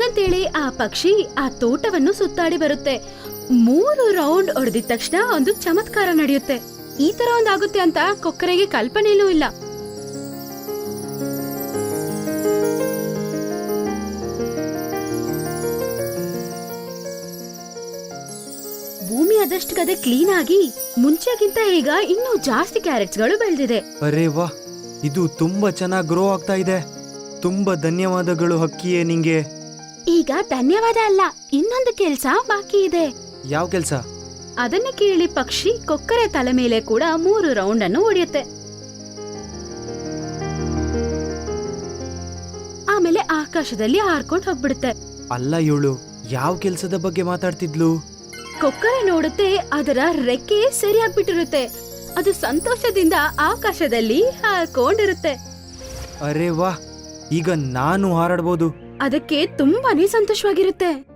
ಹಂಗಂತೇಳಿ ಆ ಪಕ್ಷಿ ಆ ತೋಟವನ್ನು ಸುತ್ತಾಡಿ ಬರುತ್ತೆ. ಮೂರು ರೌಂಡ್ ಹೊಡೆದಿದ ತಕ್ಷಣ ಒಂದು ಚಮತ್ಕಾರ ನಡೆಯುತ್ತೆ. ಈ ತರ ಒಂದಾಗುತ್ತೆ ಅಂತ ಕೊಕ್ಕರೆಗೆ ಕಲ್ಪನೆಯೂ ಇಲ್ಲ. ಭೂಮಿ ಅದಷ್ಟಕ್ಕದೆ ಕ್ಲೀನ್ ಆಗಿ ಮುಂಚೆಗಿಂತ ಈಗ ಇನ್ನೂ ಜಾಸ್ತಿ ಕ್ಯಾರೆಟ್ಸ್ಗಳು ಬೆಳೆದಿದೆ. ಅರೆ ವಾ, ಇದು ತುಂಬಾ ಚೆನ್ನಾಗಿ ಗ್ರೋ ಆಗ್ತಾ ಇದೆ. ತುಂಬಾ ಧನ್ಯವಾದಗಳು ಹಕ್ಕಿಯೇ ನಿಂಗೆ. ಈಗ ಧನ್ಯವಾದ ಅಲ್ಲ ಇನ್ನೊಂದು ಕೆಲ್ಸ ಬಾಕಿ ಇದೆ. ಯಾವ ಕೆಲ್ಸ? ಅದನ್ನ ಕೇಳಿ ಪಕ್ಷಿ ಕೊಕ್ಕರೆ ತಲೆ ಮೇಲೆ ಕೂಡ ಮೂರು ರೌಂಡ್ ಅನ್ನು ಹೊಡೆಯುತ್ತೆ. ಆಮೇಲೆ ಆಕಾಶದಲ್ಲಿ ಹಾರ್ಕೊಂಡು ಹೋಗ್ಬಿಡುತ್ತೆ. ಅಲ್ಲ ಇವಳು ಯಾವ ಕೆಲ್ಸದ ಬಗ್ಗೆ ಮಾತಾಡ್ತಿದ್ಲು? ಕೊಕ್ಕರೆ ನೋಡುತ್ತೆ ಅದರ ರೆಕ್ಕೆ ಸರಿಯಾಗ್ಬಿಟ್ಟಿರುತ್ತೆ. ಅದು ಸಂತೋಷದಿಂದ ಆಕಾಶದಲ್ಲಿ ಹಾರ್ಕೊಂಡಿರುತ್ತೆ. ಅರೆ ವಾ ಈಗ ನಾನು ಹಾರಾಡ್ಬೋದು. ಅದಕ್ಕೆ ತುಂಬಾನೇ ಸಂತೋಷವಾಗಿರುತ್ತೆ.